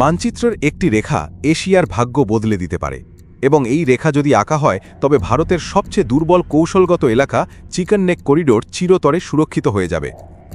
মানচিত্রের একটি রেখা এশিয়ার ভাগ্য বদলে দিতে পারে। এবং এই রেখা যদি আঁকা হয়, তবে ভারতের সবচেয়ে দুর্বল কৌশলগত এলাকা চিকেন নেক করিডোর চিরতরে সুরক্ষিত হয়ে যাবে।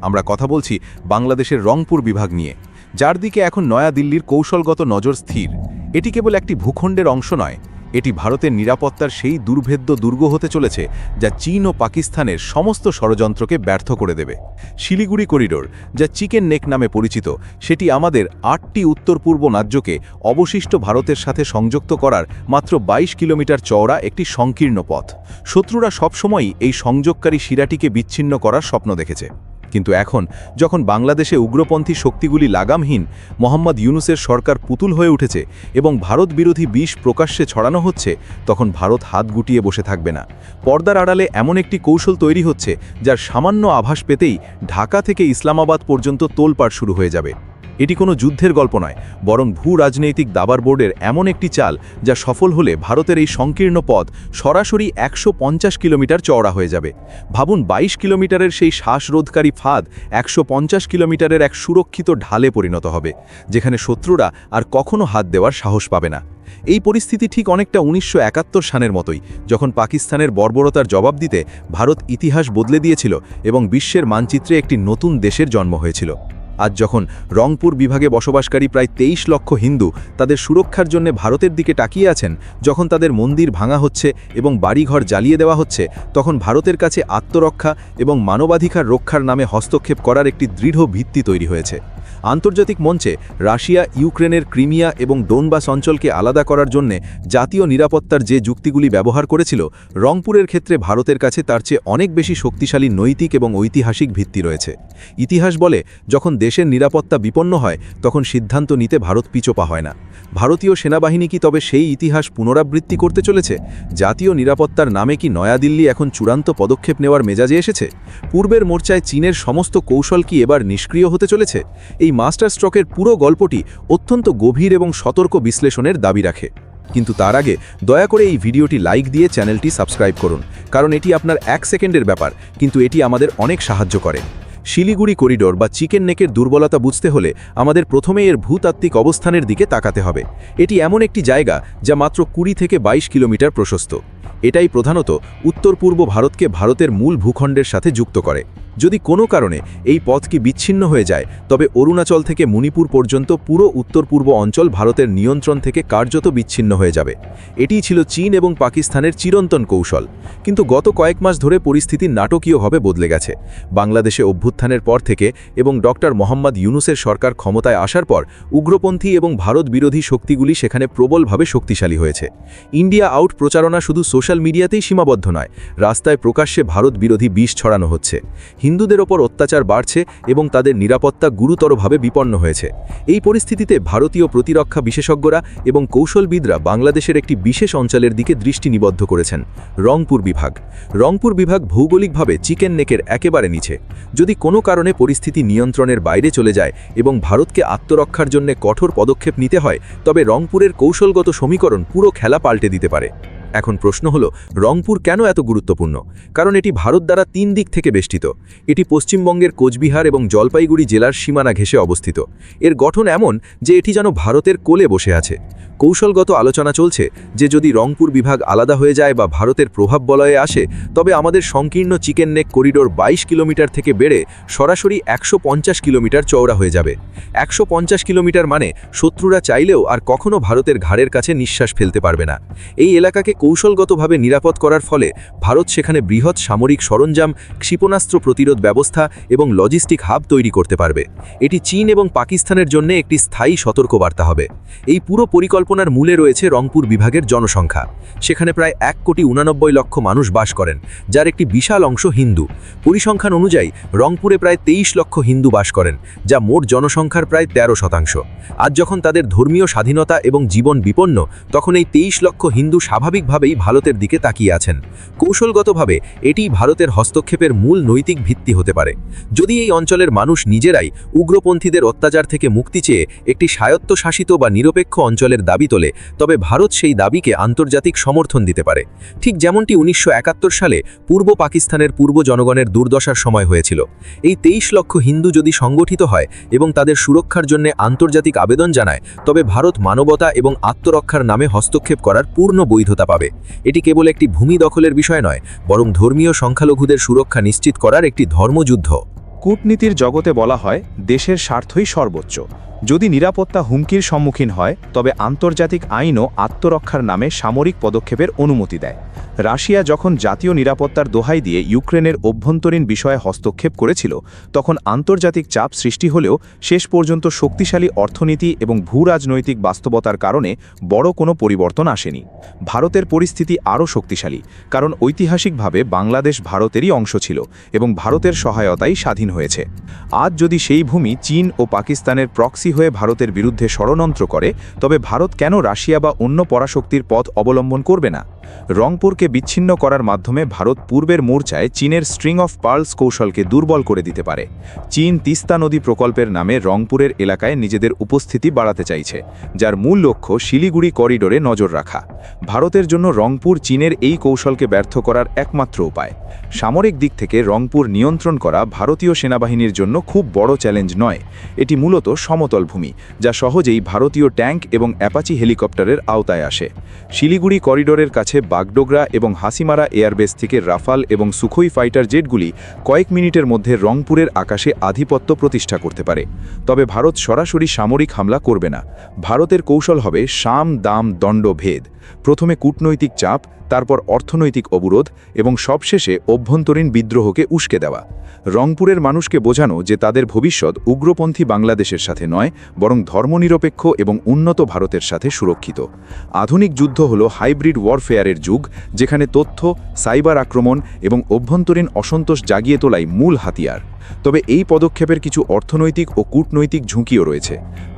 আমরা কথা বলছি বাংলাদেশের রংপুর বিভাগ নিয়ে, যার দিকে এখন নয়াদিল্লির কৌশলগত নজর স্থির। এটি কেবল একটি ভূখণ্ডের অংশ নয় এটি ভারতের নিরাপত্তার সেই দুর্ভেদ্য দুর্গ হতে চলেছে যা চীন ও পাকিস্তানের সমস্ত ষড়যন্ত্রকে ব্যর্থ করে দেবে। শিলিগুড়ি করিডোর, যা চিকেন নেক নামে পরিচিত, সেটি আমাদের আটটি উত্তর পূর্ব রাজ্যকে অবশিষ্ট ভারতের সাথে সংযুক্ত করার মাত্র ২২ কিলোমিটার চওড়া একটি সংকীর্ণ পথ। শত্রুরা সবসময়ই এই সংযোগকারী শিরাটিকে বিচ্ছিন্ন করার স্বপ্ন দেখেছে। কিন্তু এখন, যখন বাংলাদেশে উগ্রপন্থী শক্তিগুলি লাগামহীন, মোহাম্মদ ইউনুসের সরকার পুতুল হয়ে উঠেছে এবং ভারত বিরোধী বিষ প্রকাশ্যে ছড়ানো হচ্ছে, তখন ভারত হাত গুটিয়ে বসে থাকবে না। পর্দার আড়ালে এমন একটি কৌশল তৈরি হচ্ছে, যার সামান্য আভাস পেতেই ঢাকা থেকে ইসলামাবাদ পর্যন্ত তোলপাড় শুরু হয়ে যাবে। এটি কোনো যুদ্ধের গল্প নয়, বরং ভূ রাজনৈতিক দাবার বোর্ডের এমন একটি চাল যা সফল হলে ভারতের এই সংকীর্ণ পথ সরাসরি একশো পঞ্চাশ কিলোমিটার চওড়া হয়ে যাবে। ভাবুন ২২ কিলোমিটারের সেই শ্বাসরোধকারী ফাঁদ একশো পঞ্চাশ কিলোমিটারের এক সুরক্ষিত ঢালে পরিণত হবে, যেখানে শত্রুরা আর কখনো হাত দেওয়ার সাহস পাবে না। এই পরিস্থিতি ঠিক অনেকটা উনিশশো সালের মতোই, যখন পাকিস্তানের বর্বরতার জবাব দিতে ভারত ইতিহাস বদলে দিয়েছিল এবং বিশ্বের মানচিত্রে একটি নতুন দেশের জন্ম হয়েছিল। আজ যখন রংপুর বিভাগে বসবাসকারী প্রায় তেইশ লক্ষ হিন্দু তাদের সুরক্ষার জন্য ভারতের দিকে তাকিয়ে আছেন, যখন তাদের মন্দির ভাঙা হচ্ছে এবং বাড়িঘর জ্বালিয়ে দেওয়া হচ্ছে, তখন ভারতের কাছে আত্মরক্ষা এবং মানবাধিকার রক্ষার নামে হস্তক্ষেপ করার একটি দৃঢ় ভিত্তি তৈরি হয়েছে। আন্তর্জাতিক মঞ্চে রাশিয়া, ইউক্রেনের ক্রিমিয়া এবং ডোনবাস অঞ্চলকে আলাদা করার জন্যে জাতীয় নিরাপত্তার যে যুক্তিগুলি ব্যবহার করেছিল, রংপুরের ক্ষেত্রে ভারতের কাছে তার চেয়ে অনেক বেশি শক্তিশালী নৈতিক এবং ঐতিহাসিক ভিত্তি রয়েছে। ইতিহাস বলে, যখন দেশের নিরাপত্তা বিপন্ন হয়, তখন সিদ্ধান্ত নিতে ভারত পিছোপা হয় না। ভারতীয় সেনাবাহিনী কি তবে সেই ইতিহাস পুনরাবৃত্তি করতে চলেছে? জাতীয় নিরাপত্তার নামে কি নয়াদিল্লি এখন চূড়ান্ত পদক্ষেপ নেওয়ার মেজাজে এসেছে? পূর্বের মোর্চায় চীনের সমস্ত কৌশল কি এবার নিষ্ক্রিয় হতে চলেছে? এই মাস্টার স্ট্রোকের পুরো গল্পটি অত্যন্ত গভীর এবং সতর্ক বিশ্লেষণের দাবি রাখে। কিন্তু তার আগে দয়া করে এই ভিডিওটি লাইক দিয়ে চ্যানেলটি সাবস্ক্রাইব করুন, কারণ এটি আপনার এক সেকেন্ডের ব্যাপার, কিন্তু এটি আমাদের অনেক সাহায্য করে। শিলিগুড়ি করিডোর বা চিকেন নেকের দুর্বলতা বুঝতে হলে আমাদের প্রথমে এর ভূতাত্ত্বিক অবস্থানের দিকে তাকাতে হবে। এটি এমন একটি জায়গা যা মাত্র কুড়ি থেকে ২২ কিলোমিটার প্রশস্ত। এটাই প্রধানত উত্তর পূর্ব ভারতকে ভারতের মূল ভূখণ্ডের সাথে যুক্ত করে। যদি কোনো কারণে এই পথ কি বিচ্ছিন্ন হয়ে যায়, তবে অরুণাচল থেকে মণিপুর পর্যন্ত পুরো উত্তর পূর্ব অঞ্চল ভারতের নিয়ন্ত্রণ থেকে কার্যত বিচ্ছিন্ন হয়ে যাবে। এটিই ছিল চীন এবং পাকিস্তানের চিরন্তন কৌশল। কিন্তু গত কয়েক মাস ধরে পরিস্থিতি নাটকীয়ভাবে বদলে গেছে। বাংলাদেশে অভ্যুত্থানের পর থেকে এবং ডক্টর মোহাম্মদ ইউনুসের সরকার ক্ষমতায় আসার পর উগ্রপন্থী এবং ভারত বিরোধী শক্তিগুলি সেখানে প্রবলভাবে শক্তিশালী হয়েছে। ইন্ডিয়া আউট প্রচারণা শুধু সোশ্যাল মিডিয়াতেই সীমাবদ্ধ নয়, রাস্তায় প্রকাশ্যে ভারত বিরোধী বিষ ছড়ানো হচ্ছে। হিন্দুদের ওপর অত্যাচার বাড়ছে এবং তাদের নিরাপত্তা গুরুতরভাবে বিপন্ন হয়েছে। এই পরিস্থিতিতে ভারতীয় প্রতিরক্ষা বিশেষজ্ঞরা এবং কৌশলবিদরা বাংলাদেশের একটি বিশেষ অঞ্চলের দিকে দৃষ্টি নিবদ্ধ করেছেন, রংপুর বিভাগ। রংপুর বিভাগ ভৌগোলিকভাবে চিকেন নেকের একেবারে নিচে। যদি কোনো কারণে পরিস্থিতি নিয়ন্ত্রণের বাইরে চলে যায় এবং ভারতকে আত্মরক্ষার জন্য কঠোর পদক্ষেপ নিতে হয়, তবে রংপুরের কৌশলগত সমীকরণ পুরো খেলা পাল্টে দিতে পারে। এখন প্রশ্ন হল, রংপুর কেন এত গুরুত্বপূর্ণ? কারণ এটি ভারত দ্বারা তিন দিক থেকে বেষ্টিত। এটি পশ্চিমবঙ্গের কোচবিহার এবং জলপাইগুড়ি জেলার সীমানা ঘেঁষে অবস্থিত। এর গঠন এমন যে এটি যেন ভারতের কোলে বসে আছে। কৌশলগত আলোচনা চলছে যে যদি রংপুর বিভাগ আলাদা হয়ে যায় বা ভারতের প্রভাব বলয়ে আসে, তবে আমাদের সংকীর্ণ চিকেন নেক করিডোর ২২ কিলোমিটার থেকে বেড়ে সরাসরি একশো পঞ্চাশ কিলোমিটার চওড়া হয়ে যাবে। একশো পঞ্চাশ কিলোমিটার মানে শত্রুরা চাইলেও আর কখনো ভারতের ঘাড়ের কাছে নিঃশ্বাস ফেলতে পারবে না। এই এলাকাকে কৌশলগতভাবে নিরাপদ করার ফলে ভারত সেখানে বৃহৎ সামরিক সরঞ্জাম, ক্ষিপণাস্ত্র প্রতিরোধ ব্যবস্থা এবং লজিস্টিক হাব তৈরি করতে পারবে। এটি চীন এবং পাকিস্তানের জন্য একটি স্থায়ী সতর্কবার্তা হবে। এই পুরো পরিকল্পনার মূলে রয়েছে রংপুর বিভাগের জনসংখ্যা। সেখানে প্রায় এক কোটি উনানব্বই লক্ষ মানুষ বাস করেন, যার একটি বিশাল অংশ হিন্দু। পরিসংখ্যান অনুযায়ী, রংপুরে প্রায় তেইশ লক্ষ হিন্দু বাস করেন, যা মোট জনসংখ্যার প্রায় ১৩ শতাংশ। আজ যখন তাদের ধর্মীয় স্বাধীনতা এবং জীবন বিপন্ন, তখন এই তেইশ লক্ষ হিন্দু স্বাভাবিকভাবেই ভারতের দিকে তাকিয়ে আছেন। কৌশলগতভাবে এটি ভারতের হস্তক্ষেপের মূল নৈতিক ভিত্তি হতে পারে। যদি এই অঞ্চলের মানুষ নিজেরাই উগ্রপন্থীদের অত্যাচার থেকে মুক্তি চেয়ে একটি স্বায়ত্তশাসিত বা নিরপেক্ষ অঞ্চলের দাবি দাবি তোলে, তবে ভারত সেই দাবিকে আন্তর্জাতিক সমর্থন দিতে পারে। ঠিক যেমনটি উনিশশো একাত্তর সালে পূর্ব পাকিস্তানের পূর্ব জনগণের দুর্দশার সময় হয়েছিল। এই তেইশ লক্ষ হিন্দু যদি সংগঠিত হয় এবং তাদের সুরক্ষার জন্য আন্তর্জাতিক আবেদন জানায়, তবে ভারত মানবতা এবং আত্মরক্ষার নামে হস্তক্ষেপ করার পূর্ণ বৈধতা পাবে। এটি কেবল একটি ভূমি দখলের বিষয় নয়, বরং ধর্মীয় সংখ্যালঘুদের সুরক্ষা নিশ্চিত করার একটি ধর্মযুদ্ধ। কূটনীতির জগতে বলা হয়, দেশের স্বার্থই সর্বোচ্চ। যদি নিরাপত্তা হুমকির সম্মুখীন হয়, তবে আন্তর্জাতিক আইনও আত্মরক্ষার নামে সামরিক পদক্ষেপের অনুমতি দেয়। রাশিয়া যখন জাতীয় নিরাপত্তার দোহাই দিয়ে ইউক্রেনের অভ্যন্তরীণ বিষয়ে হস্তক্ষেপ করেছিল, তখন আন্তর্জাতিক চাপ সৃষ্টি হলেও শেষ পর্যন্ত শক্তিশালী অর্থনীতি এবং ভূরাজনৈতিক বাস্তবতার কারণে বড় কোনো পরিবর্তন আসেনি। ভারতের পরিস্থিতি আরও শক্তিশালী, কারণ ঐতিহাসিকভাবে বাংলাদেশ ভারতেরই অংশ ছিল এবং ভারতের সহায়তাই স্বাধীন হয়েছে। আজ যদি সেই ভূমি চীন ও পাকিস্তানের প্রক্সি হয়ে ভারতের বিরুদ্ধে ষড়যন্ত্র করে, তবে ভারত কেন রাশিয়া বা অন্য পরাশক্তির পথ অবলম্বন করবে না? রংপুরকে বিচ্ছিন্ন করার মাধ্যমে ভারত পূর্বের মোর্চায় চীনের স্ট্রিং অফ পার্লস কৌশলকে দুর্বল করে দিতে পারে। চীন তিস্তা নদী প্রকল্পের নামে রংপুরের এলাকায় নিজেদের উপস্থিতি বাড়াতে চাইছে, যার মূল লক্ষ্য শিলিগুড়ি করিডোরে নজর রাখা। ভারতের জন্য রংপুর চীনের এই কৌশলকে ব্যর্থ করার একমাত্র উপায়। সামরিক দিক থেকে রংপুর নিয়ন্ত্রণ করা ভারতীয় সেনাবাহিনীর জন্য খুব বড় চ্যালেঞ্জ নয়। এটি মূলত সমতল ভূমি, যা সহজেই ভারতীয় ট্যাঙ্ক এবং অ্যাপাচি হেলিকপ্টারের আওতায় আসে। শিলিগুড়ি করিডোরের কাছে বাগডোগরা এবং হাসিমারা এয়ারবেস থেকে রাফাল এবং সুখোই ফাইটার জেটগুলি কয়েক মিনিটের মধ্যে রংপুরের আকাশে আধিপত্য প্রতিষ্ঠা করতে পারে। তবে ভারত সরাসরি সামরিক হামলা করবে না। ভারতের কৌশল হবে সাম, দাম, দণ্ড, ভেদ। প্রথমে কূটনৈতিক চাপ, তারপর অর্থনৈতিক অবরোধ এবং সবশেষে অভ্যন্তরীণ বিদ্রোহকে উস্কে দেওয়া। রংপুরের মানুষকে বোঝানো যে তাদের ভবিষ্যৎ উগ্রপন্থী বাংলাদেশের সাথে নয়, বরং ধর্মনিরপেক্ষ এবং উন্নত ভারতের সাথে সুরক্ষিত। আধুনিক যুদ্ধ হল হাইব্রিড ওয়ারফেয়ারের যুগ, যেখানে তথ্য, সাইবার আক্রমণ এবং অভ্যন্তরীণ অসন্তোষ জাগিয়ে তোলাই মূল হাতিয়ার। তবে এই পদক্ষেপের কিছু অর্থনৈতিক ও কূটনৈতিক ঝুঁকিও রয়েছে।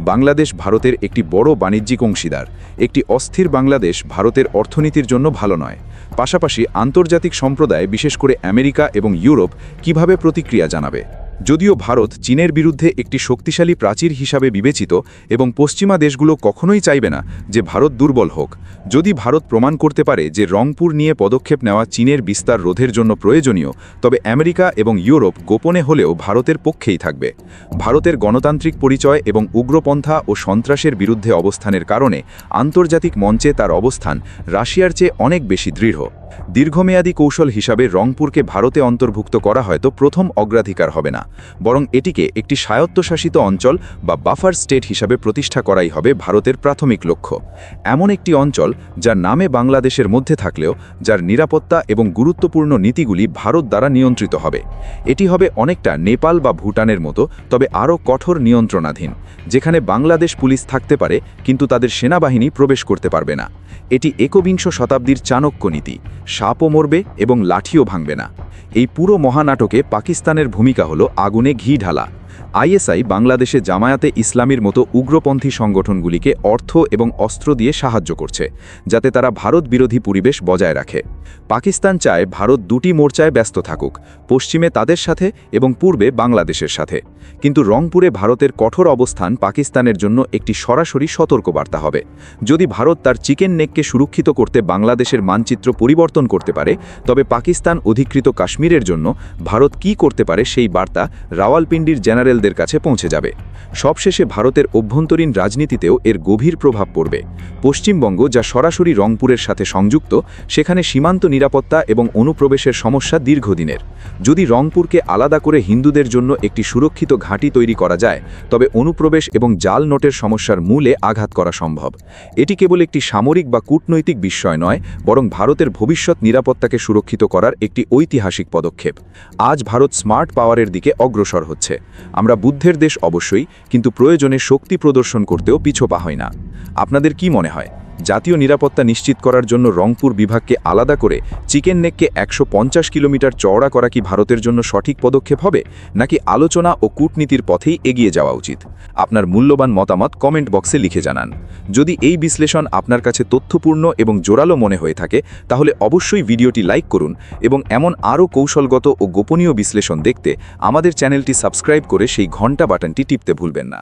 বাংলাদেশ ভারতের একটি বড় বাণিজ্যিক অংশীদার, একটি অস্থির বাংলাদেশ ভারতের অর্থনীতির জন্য ভালো নয়। পাশাপাশি আন্তর্জাতিক সম্প্রদায়, বিশেষ করে আমেরিকা এবং ইউরোপ, কীভাবে প্রতিক্রিয়া জানাবে? যদিও ভারত চীনের বিরুদ্ধে একটি শক্তিশালী প্রাচীর হিসাবে বিবেচিত এবং পশ্চিমা দেশগুলো কখনোই চাইবে না যে ভারত দুর্বল হোক। যদি ভারত প্রমাণ করতে পারে যে রংপুর নিয়ে পদক্ষেপ নেওয়া চীনের বিস্তার রোধের জন্য প্রয়োজনীয়, তবে আমেরিকা এবং ইউরোপ গোপনে হলেও ভারতের পক্ষেই থাকবে। ভারতের গণতান্ত্রিক পরিচয় এবং উগ্রপন্থা ও সন্ত্রাসের বিরুদ্ধে অবস্থানের কারণে আন্তর্জাতিক মঞ্চে তার অবস্থান রাশিয়ার চেয়ে অনেক বেশি দৃঢ়। দীর্ঘমেয়াদী কৌশল হিসাবে রংপুরকে ভারতে অন্তর্ভুক্ত করা হয়তো প্রথম অগ্রাধিকার হবে না। বরং এটিকে একটি স্বায়ত্তশাসিত অঞ্চল বা বাফার স্টেট হিসাবে প্রতিষ্ঠা করাই হবে ভারতের প্রাথমিক লক্ষ্য। এমন একটি অঞ্চল যার নামে বাংলাদেশের মধ্যে থাকলেও যার নিরাপত্তা এবং গুরুত্বপূর্ণ নীতিগুলি ভারত দ্বারা নিয়ন্ত্রিত হবে। এটি হবে অনেকটা নেপাল বা ভুটানের মতো, তবে আরও কঠোর নিয়ন্ত্রণাধীন, যেখানে বাংলাদেশ পুলিশ থাকতে পারে, কিন্তু তাদের সেনাবাহিনী প্রবেশ করতে পারবে না। এটি একবিংশ শতাব্দীর চাণক্য নীতি, সাপও মরবে এবং লাঠিও ভাঙবে না। এই পুরো মহানাটকে পাকিস্তানের ভূমিকা হল আগুনে ঘি ঢালা। আইএসআই বাংলাদেশে জামায়াতে ইসলামীর মতো উগ্রপন্থী সংগঠনগুলিকে অর্থ এবং অস্ত্র দিয়ে সাহায্য করছে, যাতে তারা ভারত বিরোধী পরিবেশ বজায় রাখে। পাকিস্তান চায় ভারত দুটি মোর্চায় ব্যস্ত থাকুক, পশ্চিমে তাদের সাথে এবং পূর্বে বাংলাদেশের সাথে। কিন্তু রংপুরে ভারতের কঠোর অবস্থান পাকিস্তানের জন্য একটি সরাসরি সতর্কবার্তা হবে। যদি ভারত তার চিকেন নেককে সুরক্ষিত করতে বাংলাদেশের মানচিত্র পরিবর্তন করতে পারে, তবে পাকিস্তান অধিকৃত কাশ্মীরের জন্য ভারত কি করতে পারে সেই বার্তা রাওয়ালপিন্ডির জেনারেলদের কাছে পৌঁছে যাবে। সবশেষে ভারতের অভ্যন্তরীণ রাজনীতিতেও এর গভীর প্রভাব পড়বে। পশ্চিমবঙ্গ, যা সরাসরি রংপুরের সাথে সংযুক্ত, সেখানে সীমান্ত নিরাপত্তা এবং অনুপ্রবেশের সমস্যা দীর্ঘদিনের। যদি রংপুরকে আলাদা করে হিন্দুদের জন্য একটি সুরক্ষিত ঘাঁটি তৈরি করা যায়, তবে অনুপ্রবেশ এবং জাল নোটের সমস্যার মূলে আঘাত করা সম্ভব। এটি কেবল একটি সামরিক বা কূটনৈতিক বিষয় নয়, বরং ভারতের ভবিষ্যৎ নিরাপত্তাকে সুরক্ষিত করার একটি ঐতিহাসিক পদক্ষেপ। আজ ভারত স্মার্ট পাওয়ারের দিকে অগ্রসর হচ্ছে। আমরা বুদ্ধের দেশ অবশ্যই, কিন্তু প্রয়োজনে শক্তি প্রদর্শন করতেও পিছোপা হয় না। আপনাদের কি মনে হয়? জাতীয় নিরাপত্তা নিশ্চিত করার জন্য রংপুর বিভাগকে আলাদা করে চিকেন নেককে একশো পঞ্চাশ কিলোমিটার চওড়া করা কি ভারতের জন্য সঠিক পদক্ষেপ হবে, নাকি আলোচনা ও কূটনীতির পথেই এগিয়ে যাওয়া উচিত? আপনার মূল্যবান মতামত কমেন্ট বক্সে লিখে জানান। যদি এই বিশ্লেষণ আপনার কাছে তথ্যপূর্ণ এবং জোরালো মনে হয়ে থাকে, তাহলে অবশ্যই ভিডিওটি লাইক করুন এবং এমন আরও কৌশলগত ও গোপনীয় বিশ্লেষণ দেখতে আমাদের চ্যানেলটি সাবস্ক্রাইব করে সেই ঘণ্টা বাটনটি টিপতে ভুলবেন না।